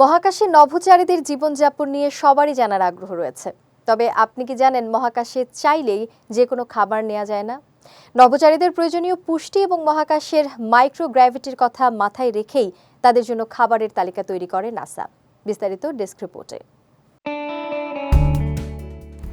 মহাকাশে নভোচারীদের জীবনযাপন নিয়ে সবারই জানার আগ্রহ রয়েছে। তবে আপনি কি জানেন মহাকাশে চাইলেই যে কোনো খাবার নেওয়া যায় না? নভোচারীদের প্রয়োজনীয় পুষ্টি এবং মহাকাশের মাইক্রোগ্র্যাভিটির কথা মাথায় রেখেই তাদের জন্য খাবারের তালিকা তৈরি করে নাসা। বিস্তারিত ডেস্ক রিপোর্টে।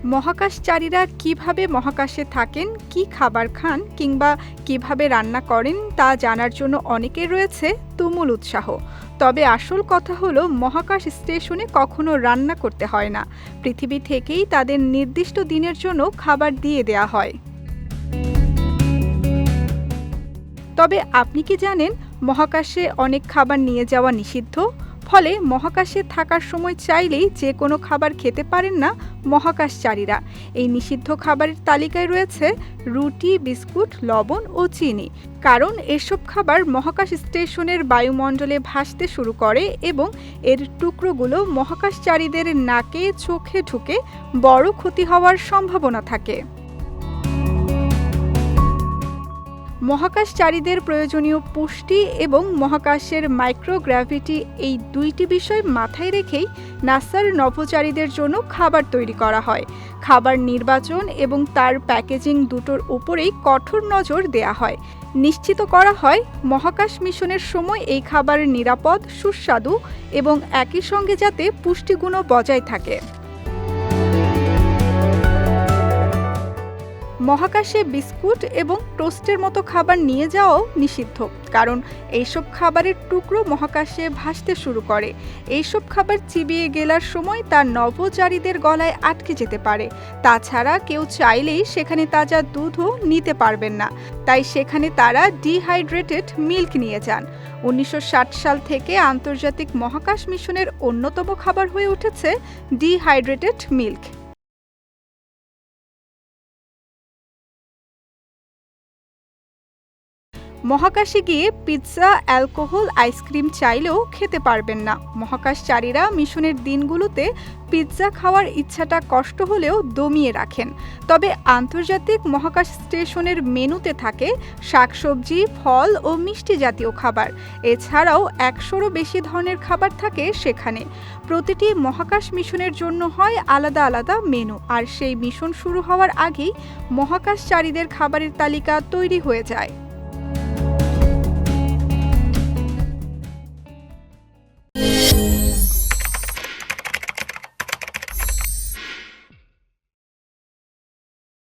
মহাকাশচারীরা কীভাবে মহাকাশে থাকেন, কি খাবার খান কিংবা কীভাবে রান্না করেন তা জানার জন্য অনেকের রয়েছে তুমুল উৎসাহ। তবে আসল কথা হলো, মহাকাশ স্টেশনে কখনো রান্না করতে হয় না। পৃথিবী থেকেই তাদের নির্দিষ্ট দিনের জন্য খাবার দিয়ে দেয়া হয়। তবে আপনি কি জানেন, মহাকাশে অনেক খাবার নিয়ে যাওয়া নিষিদ্ধ? ফলে মহাকাশে থাকার সময় চাইলেই যে কোনো খাবার খেতে পারেন না মহাকাশচারীরা। এই নিষিদ্ধ খাবারের তালিকায় রয়েছে রুটি, বিস্কুট, লবণ ও চিনি। কারণ এসব খাবার মহাকাশ স্টেশনের বায়ুমণ্ডলে ভাসতে শুরু করে এবং এর টুকরোগুলো মহাকাশচারীদের নাকে, চোখে ঢুকে বড় ক্ষতি হওয়ার সম্ভাবনা থাকে। মহাকাশচারীদের প্রয়োজনীয় পুষ্টি এবং মহাকাশের মাইক্রোগ্র্যাভিটি এই দুইটি বিষয় মাথায় রেখেই নাসার নভোচারীদের জন্য খাবার তৈরি করা হয়। খাবার নির্বাচন এবং তার প্যাকেজিং দুটোর উপরেই কঠোর নজর দেয়া হয়। নিশ্চিত করা হয়, মহাকাশ মিশনের সময় এই খাবার নিরাপদ, সুস্বাদু এবং একই সঙ্গে যাতে পুষ্টিগুণও বজায় থাকে। মহাকাশে বিস্কুট এবং টোস্টের মতো খাবার নিয়ে যাওয়াও নিষিদ্ধ। কারণ এইসব খাবারের টুকরো মহাকাশে ভাসতে শুরু করে। এইসব খাবার চিবিয়ে গেলার সময় তার নভোচারীদের গলায় আটকে যেতে পারে। তাছাড়া কেউ চাইলেই সেখানে তাজা দুধও নিতে পারবেন না। তাই সেখানে তারা ডিহাইড্রেটেড মিল্ক নিয়ে যান। উনিশশো ষাট সাল থেকে আন্তর্জাতিক মহাকাশ মিশনের অন্যতম খাবার হয়ে উঠেছে ডিহাইড্রেটেড মিল্ক। মহাকাশে গিয়ে পিৎজা, অ্যালকোহল, আইসক্রিম চাইলেও খেতে পারবেন না। মহাকাশচারীরা মিশনের দিনগুলোতে পিৎজা খাওয়ার ইচ্ছাটা কষ্ট হলেও দমিয়ে রাখেন। তবে আন্তর্জাতিক মহাকাশ স্টেশনের মেনুতে থাকে শাকসবজি, ফল ও মিষ্টি জাতীয় খাবার। এছাড়াও একশোরও বেশি ধরনের খাবার থাকে সেখানে। প্রতিটি মহাকাশ মিশনের জন্য হয় আলাদা আলাদা মেনু। আর সেই মিশন শুরু হওয়ার আগেই মহাকাশচারীদের খাবারের তালিকা তৈরি হয়ে যায়।